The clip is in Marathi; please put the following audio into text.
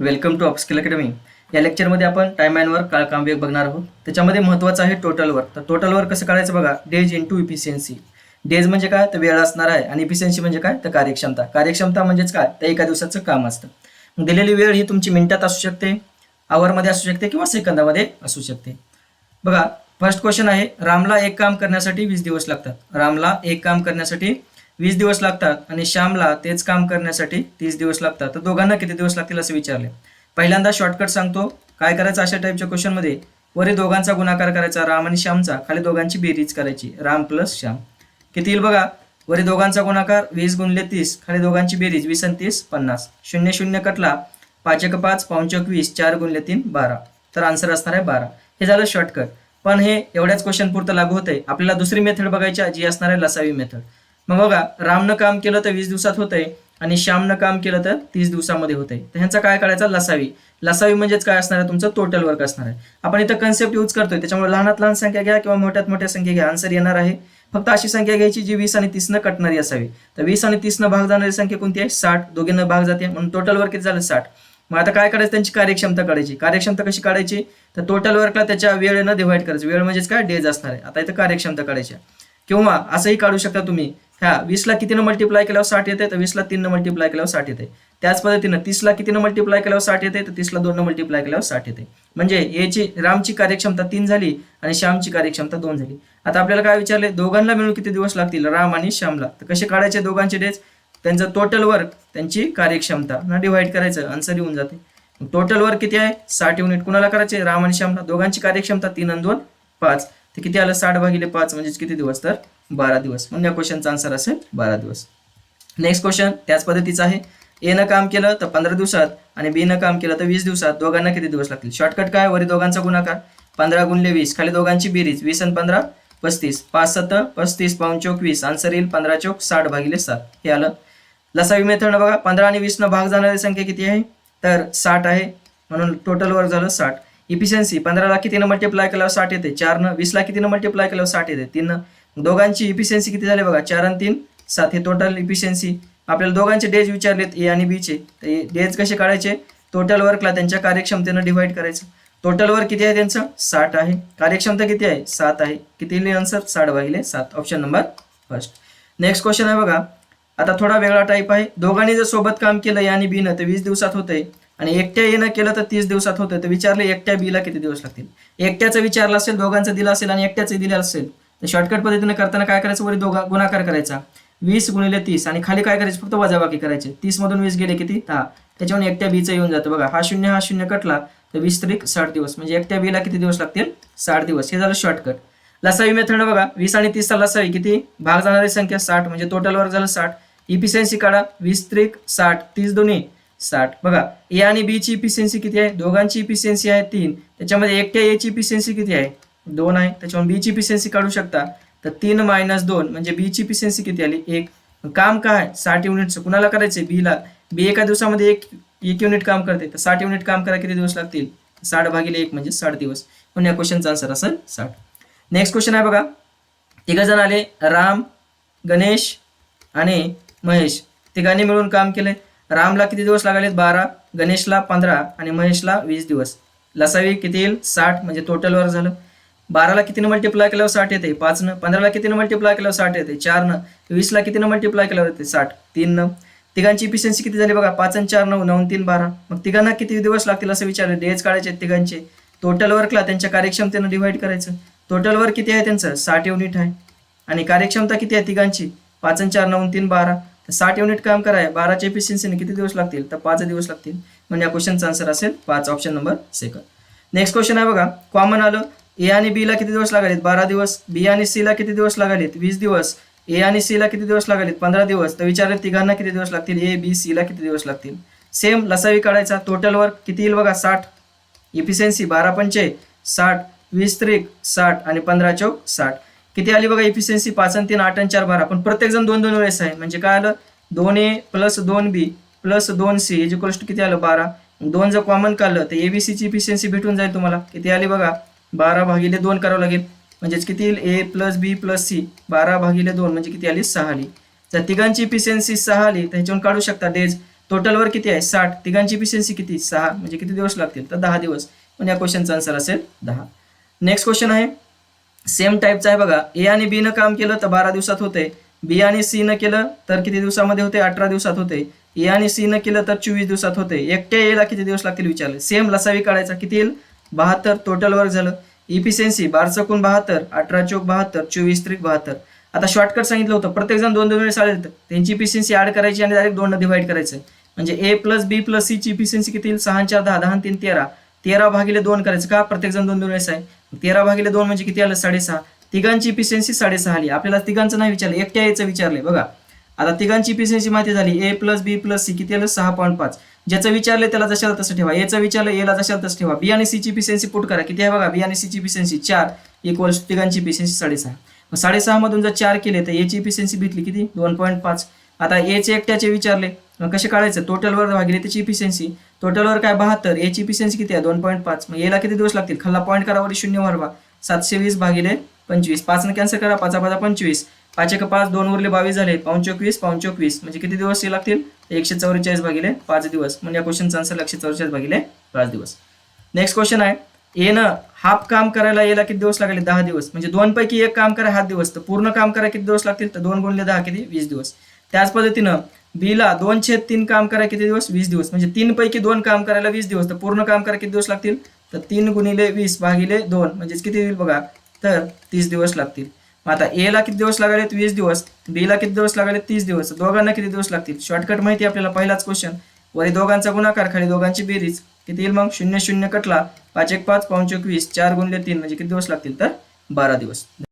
वेलकम टू अपस्किल अकॅडमी या लेक्चरमध्ये आपण टाइम अँड वर्क काळ काम वेग बघणार आहोत. त्याच्यामध्ये महत्त्वाचं आहे टोटल वर्क तर टोटल वर्क कसं काढायचं बघा? Days into efficiency days म्हणजे काय? तर वेळ असणार आहे. आणि इफिशियन्सी म्हणजे काय? तर कार्यक्षमता. कार्यक्षमता म्हणजेच काय? तर एका दिवसाचं काम असतं. दिलेली वेळ ही तुमची मिनिटात असू शकते आवरमध्ये असू शकते किंवा सेकंदामध्ये असू शकते. बघा फर्स्ट क्वेश्चन आहे रामला एक काम करण्यासाठी वीस दिवस लागतात. रामला एक काम करण्यासाठी वीस दिवस लागतात आणि श्यामला तेच काम करण्यासाठी तीस दिवस लागतात. तर दोघांना किती दिवस लागतील असं विचारले. पहिल्यांदा शॉर्टकट सांगतो काय करायचं? अशा टाईपच्या क्वेश्चनमध्ये वरी दोघांचा गुणाकार करायचा राम आणि श्यामचा. खाली दोघांची बेरीज करायची. राम प्लस श्याम. किती येईल बघा? वरी दोघांचा गुणाकार वीस गुणले तीस. खाली दोघांची बेरीज वीस आणि तीस पन्नास. शून्य शून्य कटला. पाच एक पाच पाऊनचक वीस चार गुणले तीन बारा. तर आन्सर असणार आहे बारा. हे झालं शॉर्टकट पण हे एवढ्याच क्वेश्चन पुरतं लागू होतंय. आपल्याला दुसरी मेथड बघायची जी असणार आहे लसावी मेथड मग बघा रामनं काम केलं तर वीस दिवसात होतंय आणि श्यामनं काम केलं तर तीस दिवसामध्ये होतंय. तर ह्यांचा काय करायचा लसावी. लसावी म्हणजेच काय असणार आहे? तुमचं टोटल वर्क असणार आहे. आपण इथं कन्सेप्ट यूज करतोय. त्याच्यामुळे लहानात लहान संख्या घ्या किंवा मोठ्यात मोठ्या संख्या घ्या. आन्सर येणार आहे. फक्त अशी संख्या घ्यायची जी वीस आणि तीसनं कटणारी असावी. तर वीस आणि तीसनं भाग जाणारी संख्या कोणती आहे? साठ. दोघींना भाग जाते. म्हणून टोटल वर्क किती झालं? साठ. मग आता काय करायचं त्यांची कार्यक्षमता काढायची. कार्यक्षमता कशी काढायची? तर टोटल वर्कला त्याच्या वेळेनं डिव्हाइड करायचं. वेळ म्हणजेच काय? डेज असणार आहे. आता इथं कार्यक्षमता काढायची आहे. किंवा असंही काढू शकता तुम्ही. ह्या वीसला कितीनं मल्टिप्लाय केल्यावर साठ येते तर वीसला तीननं मल्टिप्लाय केल्यावर साठ येते त्याच पद्धतीनं तीसला कितीनं मल्टिप्लाय केल्यावर साठ येते तर तीसला दोननं मल्टिप्लाय केल्यावर साठ येते म्हणजे याची रामची कार्यक्षमता तीन झाली आणि श्यामची कार्यक्षमता दोन झाली. आता आपल्याला काय विचारले दोघांना मिळून किती दिवस लागतील? राम आणि श्यामला. तर कसे काढायचे दोघांचे डेज त्यांचं टोटल वर्क त्यांची कार्यक्षमता. ना डिवाइड करायचं आन्सर येऊन जाते. टोटल वर्क किती आहे? साठ युनिट कुणाला करायचे? राम आणि श्यामला. दोघांची कार्यक्षमता तीन आणि दोन पाच. ते किती आलं? साठ भागिले पाच म्हणजेच किती दिवस? तर बारा दिवस. म्हणून या क्वेश्चनचा आन्सर असेल बारा दिवस. नेक्स्ट क्वेश्चन त्याच पद्धतीचं आहे. ए न काम केलं तर पंधरा दिवसात आणि बी न काम केलं तर वीस दिवसात दोघांना किती दिवस लागतील? शॉर्टकट काय? वरी दोघांचा गुणाकार. पंधरा गुणले वीस. खाली दोघांची बेरीज. वीस आणि पंधरा पस्तीस. पाच सत्त पस्तीस पाऊन चौक वीस. आन्सर येईल पंधरा चौक साठ भागिले सात. हे आलं. लसावी मेथड बघा. पंधरा आणि वीसनं भाग जाणारी संख्या किती आहे? तर साठ आहे. म्हणून टोटल वर्क झालं साठ. इफिशियन्सी पंधराला कितीनं मल्टिप्लाय केल्यावर साठ येते? चारनं. वीसला कितीनं मल्टिप्लाय केल्यावर साठ येते? तीननं. दोघांची इफिशियन्सी किती झाली बघा? चार आणि तीन सात. हे टोटल इफिशियन्सी आपल्याला दोघांचे डेज विचारलेत ए आणि बीचे तर डेज कसे काढायचे? टोटल वर्कला त्यांच्या कार्यक्षमतेनं डिव्हाइड करायचं. टोटल वर्क किती आहे त्यांचं? साठ आहे. कार्यक्षमता किती आहे? सात आहे. किती आन्सर साठ भागिले सात. Option number first next question आहे बघा. आता थोडा वेगळा टाईप आहे. दोघांनी जर सोबत काम केलं ए आणि बीनं तर वीस दिवसात होतंय. आणि एकट्या येणं केलं तर तीस दिवसात होतं तर विचारले एकट्या बीला किती दिवस लागतील? एकट्याचं विचारलं असेल दोघांचं दिलं असेल आणि एकट्याचं दिलं असेल. तर शॉर्टकट पद्धतीने करताना काय करायचं? वरी दोघा गुणाकार करायचा. वीस गुणिले तीस आणि खाली काय करायचं? फक्त वजाबाकी करायचे. तीस मधून वीस गेले किती? दहा. त्याच्यामुळे एकट्या बीचं येऊन जातं. बघा हा शून्य हा शून्य कटला तर वीस तरीक साठ दिवस. म्हणजे एकट्या बीला किती दिवस लागतील? साठ दिवस. हे झालं शॉर्टकट लसावी मेथड बघा वीस आणि तीसचा लसावी किती? भाग जाणारी संख्या साठ. म्हणजे टोटल वर झालं साठ. इफिशियन्सी काढा. वीस त्रिक साठ. तीस दोन्ही. साठ. बघा ए आणि बीची इफिशियन्सी किती आहे? दोघांची इफिशियन्सी आहे तीन. त्याच्यामध्ये एकट्या ए ची इफिशियन्सी किती आहे? दोन आहे. त्याच्यामुळे बी ची इफिशियन्सी काढू शकता. तर तीन मायनस दोन म्हणजे बी ची इफिशियन्सी किती आली? एक. काम काय? साठ युनिटचं कुणाला करायचे? बी ला. बी एका दिवसामध्ये एक एक युनिट काम करते. तर साठ युनिट काम करायला किती दिवस लागतील? साठ भागिले एक म्हणजे साठ दिवस. म्हणून या क्वेश्चनचा आन्सर असेल साठ. नेक्स्ट क्वेश्चन आहे बघा. तिघ जण आले. राम गणेश आणि महेश. तिघांनी मिळून काम केले. रामला किती दिवस लागलेत? बारा. गणेशला पंधरा आणि महेशला वीस दिवस. लसावी किती येईल? साठ. म्हणजे टोटलवर झालं. बाराला कितीनं मल्टिप्लाय केल्यावर साठ येते? पाचनं. पंधराला कितीनं मल्टिप्लाय केल्यावर साठ येते? चारनं. वीसला कितीनं मल्टिप्लाय केल्यावर येते? साठ. तीननं. तिघांची इफिशियन्सी किती झाली बघा? पाच आणि चार नऊ नऊ तीन बारा. मग तिघांना किती दिवस लागतील असं विचारलं? डेज काढायचे आहेत तिघांचे. टोटल वर्कला त्यांच्या कार्यक्षमतेनं डिव्हाइड करायचं. टोटल वर्क किती आहे त्यांचं? साठ युनिट आहे. आणि कार्यक्षमता किती आहे तिघांची? पाच आणि चार नऊ तीन बारा. तर साठ युनिट काम कराय बाराच्या इफिशियन्सीने किती दिवस लागतील? तर पाच दिवस लागतील. म्हणजे या क्वेश्चनचा आन्सर असेल पाच. Option number second next question आहे बघा. कॉमन आलं. ए आणि बी ला किती दिवस लागलेत? बारा दिवस. बी आणि सी ला किती दिवस लागलेत? वीस दिवस. ए आणि सी ला किती दिवस लागलेत? पंधरा दिवस. तर विचारले तिघांना किती दिवस लागतील? ए बी सी ला किती दिवस लागतील? सेम लसावी काढायचा. टोटल वर्क किती येईल बघा? साठ. इफिशियन्सी बारा पंचे साठ. वीस त्रिक साठ आणि पंधरा चौक साठ. किती आली बघा? इफिशियन्सी पाच आणि तीन आठ आणि चार बारा. पण प्रत्येकजण दोन दोन वेळेस आहे. म्हणजे काय आलं? दोन ए प्लस दोन बी प्लस दोन सी हे जे किती आलं? बारा. दोन जर कॉमन काढलं तर एबीसीची इफिशियन्सी भेटून जाईल तुम्हाला. किती आली बघा? बारा भागिले दोन करावं लागेल. म्हणजेच किती येईल? A plus B plus C बारा भागिले दोन म्हणजे किती आली? सहा आली. जर तिघांची इफिशियन्सी सहा आली तर ह्याच्यावरून काढू शकता. डेज टोटलवर किती आहे? साठ. तिघांची इफिशियन्सी किती? सहा. म्हणजे किती दिवस लागतील? तर दहा दिवस. पण या क्वेश्चनचा आन्सर असेल दहा. नेक्स्ट क्वेश्चन आहे. सेम टाईपचा आहे बघा. ए आणि बी न काम केलं तर बारा दिवसात होते. बी आणि सी न केलं तर किती दिवसामध्ये होते? अठरा दिवसात होते. ए आणि सी न केलं तर चोवीस दिवसात होते. एकट्या एला किती दिवस लागतील? विचारले. सेम लसावी काढायचा. किती येईल? बहात्तर. टोटल वर्क झालं. इफिशियन्सी बार चौकून बहात्तर अठरा चौक बहात्तर चोवीस त्रिक बहात्तर. आता शॉर्टकट सांगितलं होतं. प्रत्येक जण दोन दोन वेळेस आले त्यांची इफिशियन्सी ऍड करायची आणि डायरेक्ट दोन डिवाइड करायचं. म्हणजे A plus B plus C ची इफिशियन्सी किती येईल? सहा चार दहा दहा तीन तेरा. तेरा भागिले दोन करायचं का? प्रत्येक जण दोन दोन वेळेस आहे. तेरा भागिले दोन म्हणजे किती आलं? साडेसहा. तिघांची इफिशियन्सी साडेसहा आली. आपल्याला तिघांचं नाही विचारलं. एकट्या याचं विचारले बघा. आता तिघांची इफिशियन्सी माहिती झाली. A plus B plus C किती आलं? सहा पॉईंट पाच. ज्याचं विचारलं त्याला जशाला तसं ठेवा. एचं विचारलं एला जशाला तसं ठेवा. बी आणि सी ची इफिशियन्सी पुट करा. किती आहे बघा? बी आणि सी ची इफिशियन्सी चार इक्वल्स तिघांची इफिशियन्सी साडेसहा. मग साडेसहा मधून जर चार केले तर एची इफिशियन्सी भेटली किती? दोन पॉईंट पाच. आता एचे एकट्याचे विचारले. मग कसे काढायचं? टोटलवर भागिले त्याची इफिशियन्सी टोटलवर काय? बहात्तर. एची इफिशियन्सी किती आहे? दोन पॉईंट पाच. मग याला किती दिवस लागतील? खाल्ला पॉईंट करावरी शून्य वाढवा सातशे वीस भागिले पंचवीस. पाचनं कॅन्सल करा पाचा पाचा पंचवीस. पाच एक पाच दोन उरले बावीस झाले पाऊन चोवीस पाऊन चोवीस. म्हणजे किती दिवस हे लागतील? एकशे चौवेचाळीस भागिले पाच दिवस. म्हणजे या क्वेश्चनचा आन्सर एकशे चौवेचाळीस भागिले पाच दिवस. नेक्स्ट क्वेश्चन आहे. येणं हाफ काम करायला येला किती दिवस लागले? दहा दिवस. म्हणजे दोन पैकी एक काम करा हा दिवस. तर पूर्ण काम करा किती दिवस लागतील? तर दोन गुणले दहा किती? वीस दिवस. त्याच पद्धतीनं बीला दोन छेद तीन काम करा किती दिवस? वीस दिवस. म्हणजे तीन पैकी दोन काम करायला वीस दिवस. तर पूर्ण काम करा किती दिवस लागतील? तर तीन गुणिले वीस भागिले दोन. म्हणजेच किती होईल बघा? तर तीस दिवस लागतील. मग आता ए ला किती दिवस लागले? वीस दिवस. बी ला किती दिवस लागले? तीस दिवस. दोघांना किती दिवस लागतील? शॉर्टकट माहिती आपल्याला पहिलाच क्वेश्चन वरी दोघांचा गुणाकार खाली दोघांची बेरीज. किती येईल मग? शून्य शून्य कटला. पाच एक पाच पाऊन चोवीस. चार गुणले तीन म्हणजे किती दिवस लागतील? तर बारा दिवस.